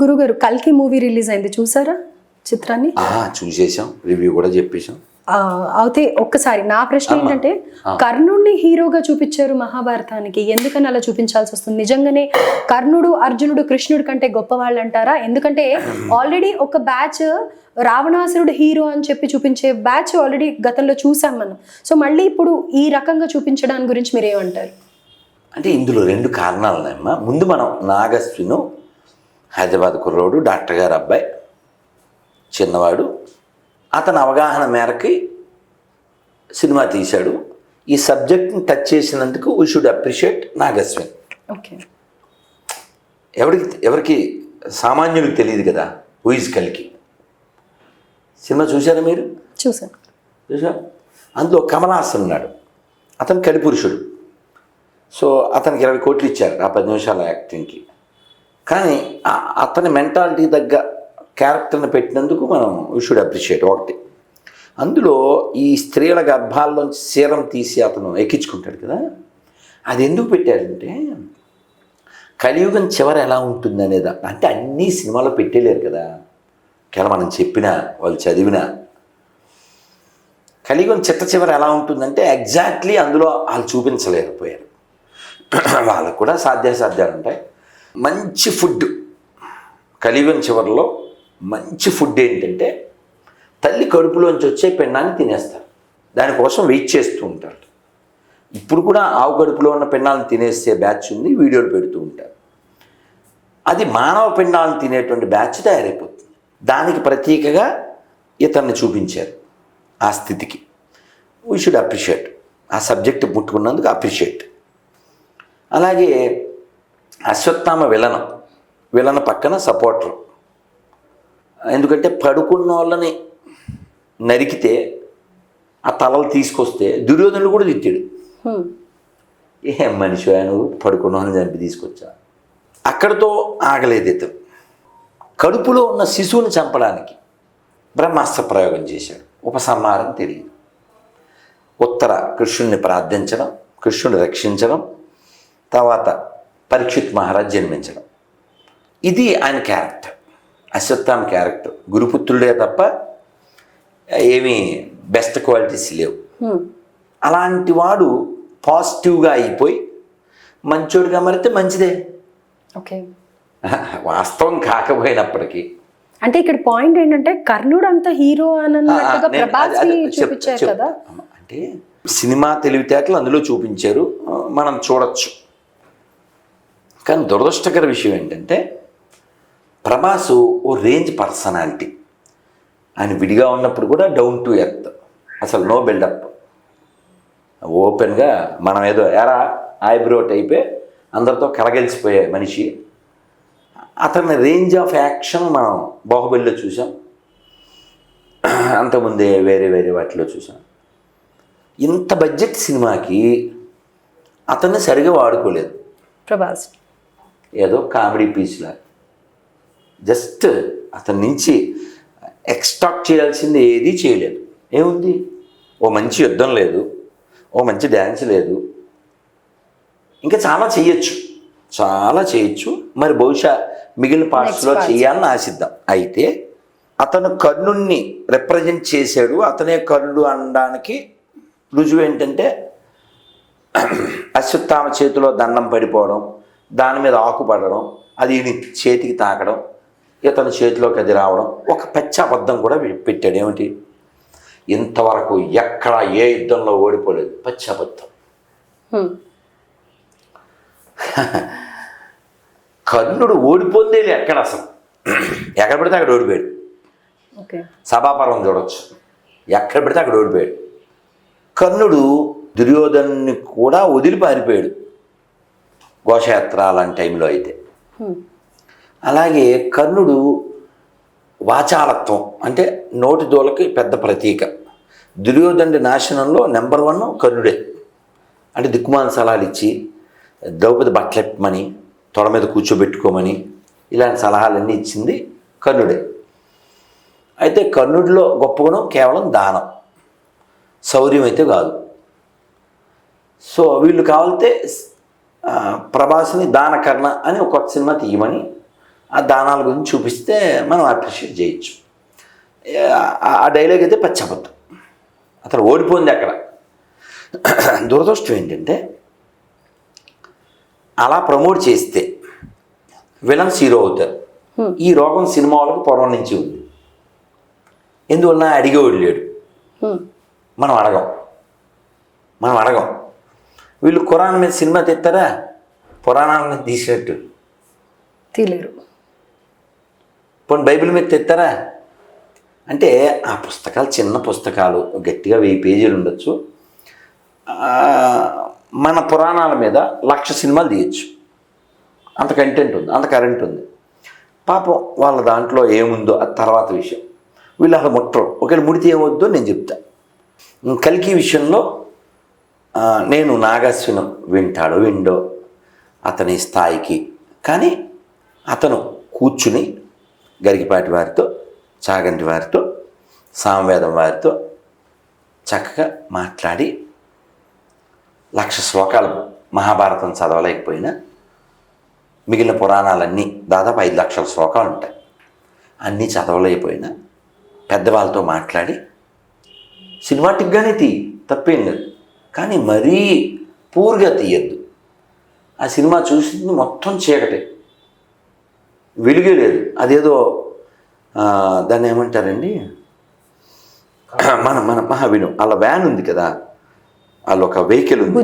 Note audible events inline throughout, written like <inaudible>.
గురుగారు కల్కి movie release అయింది. చూసారా చిత్రాన్ని? చూసేసాం రివ్యూ కూడా చెప్పేశాం. అయితే ఒక్కసారి నా ప్రశ్న ఏంటంటే కర్ణుడిని హీరోగా చూపించారు మహాభారతానికి. ఎందుకని అలా చూపించాల్సి వస్తుంది? నిజంగానే కర్ణుడు అర్జునుడు కృష్ణుడు కంటే గొప్పవాళ్ళు అంటారా ఎందుకంటే ఆల్రెడీ ఒక బ్యాచ్ రావణాసురుడు హీరో అని చెప్పి చూపించే బ్యాచ్ ఆల్రెడీ గతంలో చూసాం మనం. సో మళ్ళీ ఇప్పుడు ఈ రకంగా చూపించడానికి గురించి మీరు ఏమంటారు అంటే ఇందులో రెండు కారణాలు ముందు మనం నాగస్విను హైదరాబాద్ కుర్రోడు డాక్టర్ గారు అబ్బాయి చిన్నవాడు. అతని అవగాహన మేరకి సినిమా తీశాడు. ఈ సబ్జెక్ట్ని టచ్ చేసినందుకు we should appreciate Nag Ashwin okay. ఎవరికి ఎవరికి సామాన్యులకు తెలియదు కదా హూయిజ్ కలికి సినిమా చూశారా మీరు? చూసాను చూసా అందులో కమలాసన్ ఉన్నాడు. అతను కలిపురుషుడు సో అతనికి ఇరవై కోట్లు ఇచ్చారు ఆ పది నిమిషాల యాక్టింగ్కి. కానీ అతని మెంటాలిటీ తగ్గ క్యారెక్టర్ని పెట్టినందుకు మనం షుడ్ అప్రిషియేట్ ఒకటి. అందులో ఈ స్త్రీల గర్భాల్లోంచి సీరం తీసి అతను ఎక్కించుకుంటాడు కదా. అది ఎందుకు పెట్టారంటే కలియుగం చివర ఎలా ఉంటుంది అనేది అంటే అన్ని సినిమాలో పెట్టేలేరు కదా. కేవలం మనం చెప్పినా వాళ్ళు చదివినా. కలియుగం చిట్ట చివర ఎలా ఉంటుందంటే ఎగ్జాక్ట్లీ అందులో వాళ్ళు చూపించలేకపోయారు. <clears throat> వాళ్ళకు కూడా సాధ్యాసాధ్యాలు ఉంటాయి. మంచి ఫుడ్. కలియుగం చివరిలో మంచి ఫుడ్ ఏంటంటే తల్లి కడుపులోంచి వచ్చే పెన్నాన్ని తినేస్తారు. దానికోసం వెయిట్ చేస్తూ ఉంటారు. ఇప్పుడు కూడా ఆవు కడుపులో ఉన్న పెన్నాలను తినేసే బ్యాచ్ ఉంది వీడియోలు పెడుతూ ఉంటారు. అది మానవ పిండాలను తినేటువంటి బ్యాచ్ తయారైపోతుంది. దానికి ప్రతీకగా ఇతన్ని చూపించారు ఆ స్థితికి. వీ షుడ్ అప్రిషియేట్ ఆ సబ్జెక్ట్ ముట్టుకున్నందుకు అప్రిషియేట్ అలాగే అశ్వత్థామ విలనం విలన పక్కన సపోర్టర్. ఎందుకంటే పడుకున్న వాళ్ళని నరికితే ఆ తలలు తీసుకొస్తే దుర్యోధనుడు కూడా తిట్టాడు. ఏం మనిషి నువ్వు? పడుకున్న వాళ్ళని చంపి తీసుకొచ్చా? అక్కడితో ఆగలేదు ఇతను. కడుపులో ఉన్న శిశువుని చంపడానికి బ్రహ్మాస్త్ర ప్రయోగం చేశాడు. ఉపసంహారం తెలియదు. ఉత్తర కృష్ణుడిని ప్రార్థించడం కృష్ణుని రక్షించడం తర్వాత పరీక్షిత్ మహారాజ్ జన్మించడం. ఇది ఆయన క్యారెక్టర్. అశ్వత్థామ క్యారెక్టర్. గురుపుత్రుడే తప్ప ఏమీ బెస్ట్ క్వాలిటీస్ లేవు. అలాంటి వాడు పాజిటివ్గా అయిపోయి మంచోడిగా మరితే మంచిదే. ఓకే. <laughs> వాస్తవం కాకపోయినప్పటికీ. అంటే ఇక్కడ పాయింట్ ఏంటంటే కర్ణుడు అంత హీరో చూపించారు. కదా. అంటే సినిమా తెలివితేటలు అందులో చూపించారు. మనం చూడొచ్చు. కానీ దురదృష్టకర విషయం ఏంటంటే ప్రభాస్ ఓ రేంజ్ పర్సనాలిటీ. ఆయన విడిగా ఉన్నప్పుడు కూడా డౌన్ టు ఎర్త్. అసలు నో బిల్డప్. ఓపెన్గా మనం ఏదో ఎరా ఐబ్రోట్ అయిపోయి అందరితో కలగలిసిపోయే మనిషి. అతని రేంజ్ ఆఫ్ యాక్షన్ మనం బాహుబలిలో చూసాం. అంతకుముందే వేరే వేరే వాటిలో చూసాం. ఇంత బడ్జెట్ సినిమాకి అతన్ని సరిగా వాడుకోలేదు. ప్రభాస్. ఏదో కామెడీ పీస్లా జస్ట్ అతని నుంచి ఎక్స్ట్రాక్ట్ చేయాల్సింది ఏదీ చేయలేదు. ఏముంది? ఓ మంచి యుద్ధం లేదు. ఓ మంచి డ్యాన్స్ లేదు. ఇంకా చాలా చేయొచ్చు. చాలా చేయొచ్చు. మరి బహుశా మిగిలిన పార్ట్స్లో. చేయాలని ఆశిద్దాం. అయితే అతను కర్ణుణ్ణి రిప్రజెంట్ చేశాడు. అతనే కర్ణుడు అనడానికి రుజువు ఏంటంటే <clears throat> అశ్వత్థామ చేతిలో దండం పడిపోవడం. దాని మీద ఆకు పడడం అది ఈయన చేతికి తాకడం ఇతని చేతిలోకి అది రావడం ఒక పెచ్చ అబద్ధం కూడా పెట్టాడు. ఏమిటి? ఇంతవరకు ఎక్కడ ఏ యుద్ధంలో ఓడిపోలేదు. పచ్చి అబద్ధం. <laughs> కర్ణుడు ఓడిపోందేలే ఎక్కడ అసలు? <clears throat> ఎక్కడ పడితే అక్కడ ఓడిపోయాడు. ఓకే. సభాపర్వం చూడొచ్చు. ఎక్కడ పడితే అక్కడ ఓడిపోయాడు. కర్ణుడు దుర్యోధన్ని కూడా వదిలి పారిపోయాడు. ఘోషయాత్ర అలాంటి టైంలో అయితే. అలాగే కర్ణుడు వాచాలత్వం అంటే నోటి దోలకి పెద్ద ప్రతీక. దుర్యోధనుడి నాశనంలో నెంబర్ వన్ కర్ణుడే. అంటే దిక్కుమాల సలహాలు ఇచ్చి ద్రౌపది బట్టలెప్పమని తొడ మీద కూర్చోబెట్టుకోమని ఇలాంటి సలహాలన్నీ ఇచ్చింది కర్ణుడే. అయితే కర్ణుడిలో గొప్ప గుణం కేవలం దానం. శౌర్యం అయితే కాదు. సో వీళ్ళు కావాలితే ప్రభాస్ని దానకర్ణ అని ఒక కొత్త సినిమా తీయమని ఆ దానాల గురించి చూపిస్తే మనం అప్రిషియేట్ చేయొచ్చు. ఆ- డైలాగ్ అయితే పచ్చి అబద్ధం అతను ఓడిపోయింది అక్కడ. దురదృష్టం ఏంటంటే అలా ప్రమోట్ చేస్తే విలన్స్ హీరో అవుతారు. ఈ రోగం సినిమా వాళ్ళకి పూర్వం నుంచి ఉంది. ఎందువల్ల అడిగేవాడు లేడు. మనం అడగం. మనం అడగం. వీళ్ళు ఖురాన్ మీద సినిమా తెస్తారా? పురాణాల మీద తీసినట్టు తీలేరు. పోనీ బైబిల్ మీద తెస్తారా? అంటే ఆ పుస్తకాలు చిన్న పుస్తకాలు గట్టిగా వెయ్యి పేజీలు ఉండొచ్చు. ఆ, మన పురాణాల మీద లక్ష సినిమాలు తీయచ్చు. అంత కంటెంట్ ఉంది అంత కరెంట్ ఉంది. పాపం వాళ్ళ దాంట్లో ఏముందో అది తర్వాత విషయం. వీళ్ళు అసలు ముట్టరు. ఒకవేళ ముడితే ఏమొద్దో నేను చెప్తా. కలికి విషయంలో ఆ, నేను నాగస్వినం వింటాడు విండో అతని స్థాయికి. కానీ అతను కూర్చుని గరికిపాటి వారితో చాగంటి వారితో సామవేదం వారితో చక్కగా మాట్లాడి లక్ష శ్లోకాలు మహాభారతం చదవలేకపోయినా మిగిలిన పురాణాలన్నీ దాదాపు ఐదు లక్షల శ్లోకాలు ఉంటాయి. అన్నీ చదవలేకపోయినా పెద్దవాళ్ళతో మాట్లాడి సినిమాటిక్గానే తీ తప్పేం లేదు. కానీ మరీ పూర్గా తీయద్దు. ఆ సినిమా చూసింది మొత్తం చీకటే. వెలుగే లేదు. అదేదో దాన్ని ఏమంటారండి? మన మన మహావిను అలా వ్యాన్ ఉంది కదా వాళ్ళు ఒక వెహికల్ ఉంది.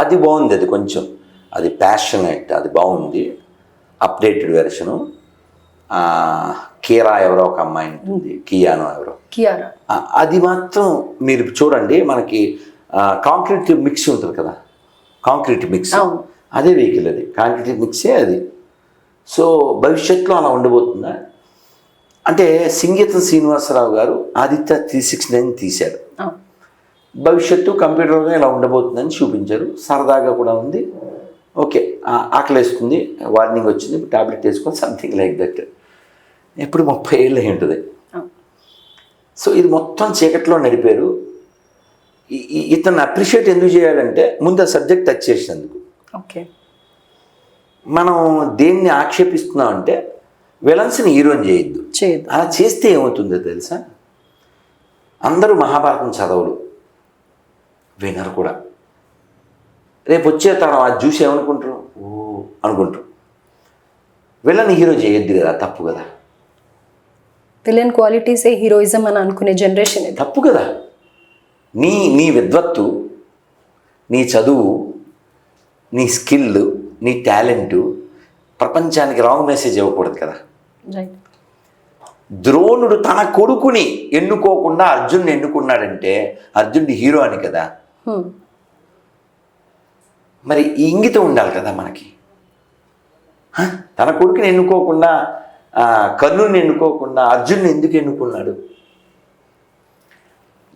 అది బాగుంది అది కొంచెం. అది ప్యాషనెట్ అది బాగుంది. అప్డేటెడ్ వెర్షను కీరా ఎవరో ఒక అమ్మాయి ఉంటుంది. కియానో ఎవరో. అది మాత్రం మీరు చూడండి మనకి కాంక్రీట్ మిక్స్ ఉంటుంది కదా. Concrete mix. అదే వెహికల్ అది. కాంక్రీట్ మిక్సే అది. సో భవిష్యత్తులో అలా ఉండబోతుందా? అంటే సింగీతం శ్రీనివాసరావు గారు ఆదిత్య త్రీ సిక్స్ నైన్ తీశారు. భవిష్యత్తు కంప్యూటర్గా ఇలా ఉండబోతుందని చూపించారు. సరదాగా కూడా ఉంది. ఓకే. ఆకలేస్తుంది. వార్నింగ్ వచ్చింది. టాబ్లెట్ వేసుకొని సంథింగ్ లైక్ దట్ ఎప్పుడు ముప్పై ఏళ్ళు అయి ఉంటుంది. సో ఇది మొత్తం చీకట్లో నడిపారు. ఇతన్ని అప్రిషియేట్ ఎందుకు చేయాలంటే ముందు ఆ సబ్జెక్ట్ టచ్ చేసినందుకు. ఓకే. మనం దేన్ని ఆక్షేపిస్తున్నాం అంటే విలన్స్ని హీరోని చేయొద్దు. చేయదు అలా చేస్తే ఏమవుతుందో తెలుసా? అందరూ మహాభారతం చదవరు. వినరు కూడా. రేపు వచ్చే తరం అది చూసి ఏమనుకుంటారు? ఓ అనుకుంటారు. విలన్ హీరో చేయొద్దు కదా తప్పు కదా. తెలియని క్వాలిటీసే హీరోయిజం అని అనుకునే జనరేషన్ ఇది. తప్పు కదా. నీ నీ విద్వత్తు నీ చదువు నీ స్కిల్ నీ టాలెంటు ప్రపంచానికి రాంగ్ మెసేజ్ ఇవ్వకూడదు కదా. ద్రోణుడు తన కొడుకుని ఎన్నుకోకుండా అర్జున్ని ఎన్నుకున్నాడంటే అర్జునుడి హీరో అని కదా. మరి ఈ ఇంగితం ఉండాలి కదా మనకి? తన కొడుకుని ఎన్నుకోకుండా కర్ణుని ఎన్నుకోకుండా అర్జున్ని ఎందుకు ఎన్నుకున్నాడు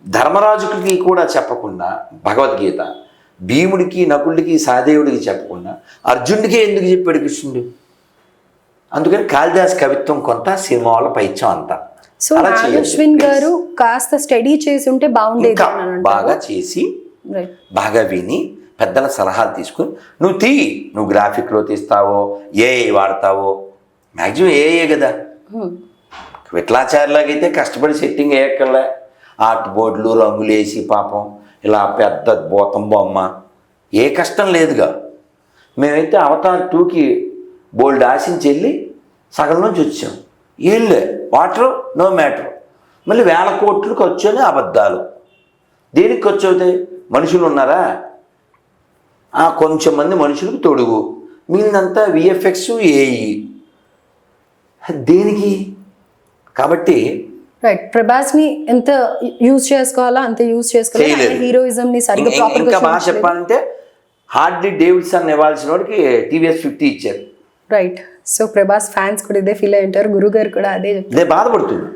ధర్మరాజుకి కూడా చెప్పకుండా భగవద్గీత భీముడికి నకులుడికి సహదేవుడికి చెప్పకుండా అర్జునుడికే ఎందుకు చెప్పాడు కృష్ణుడు అందుకని కాళిదాస్ కవిత్వం కొంత సినిమా వాళ్ళ పైత్యం అంతా సో please. గారు కాస్త స్టడీ చేసి ఉంటే బాగుండేది. బాగా చేసి బాగా విని పెద్దల సలహాలు తీసుకుని నువ్వు తీ నువ్వు గ్రాఫిక్లో తీస్తావో ఏఐ వాడతావో మ్యాక్సిమం ఏఐ కదా. విట్లాచారులాగైతే కష్టపడి సెట్టింగ్ వేయక్కర్లే. ఆర్ట్ బోర్డులు రంగులు వేసి పాపం ఇలా పెద్ద భూతం బొమ్మ. ఏ కష్టం లేదుగా. మేమైతే అవతార్ టూకి బోల్డ్ ఆశించి వెళ్ళి సగం నుంచి వచ్చాం. ఏళ్ళే. వాటర్? No matter. మళ్ళీ వేల కోట్లు ఖర్చు అని అబద్ధాలు. దేనికి ఖర్చు అవుతాయి? మనుషులు ఉన్నారా? ఆ కొంచెం మంది మనుషులకు తొడుగు. మిగిలినంతా విఎఫ్ఎక్స్ ఏఈ దేనికి? కాబట్టి రైట్ ప్రభాస్ని ఎంత యూజ్ చేసుకోవాలో అంత యూజ్ చేసుకోవాలి. హీరోయిజం ని సరిగ్గా ప్రాపర్ ఇంకా బాగా చెప్పాలంటే హార్డ్లీ డేవిడ్సన్ ఇవ్వాల్సిన వాడికి టీవీఎస్ ఫిఫ్టీ ఇచ్చారు. రైట్ సో ప్రభాస్ ఫ్యాన్స్ కూడా ఇదే ఫీల్ అయి ఉంటారు. గురువు గారు కూడా అదే నేను బాధపడుతున్నా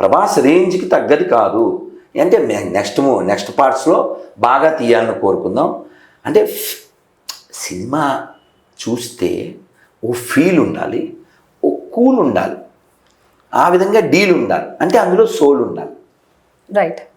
ప్రభాస్ రేంజ్కి తగ్గది కాదు. అంటే నెక్స్ట్ నెక్స్ట్ పార్ట్స్లో బాగా తీయాలని కోరుకుందాం. అంటే సినిమా చూస్తే ఓ ఫీల్ ఉండాలి. కూల్ ఉండాలి ఆ విధంగా డీల్ ఉండాలి అంటే అందులో సోల్ ఉండాలి రైట్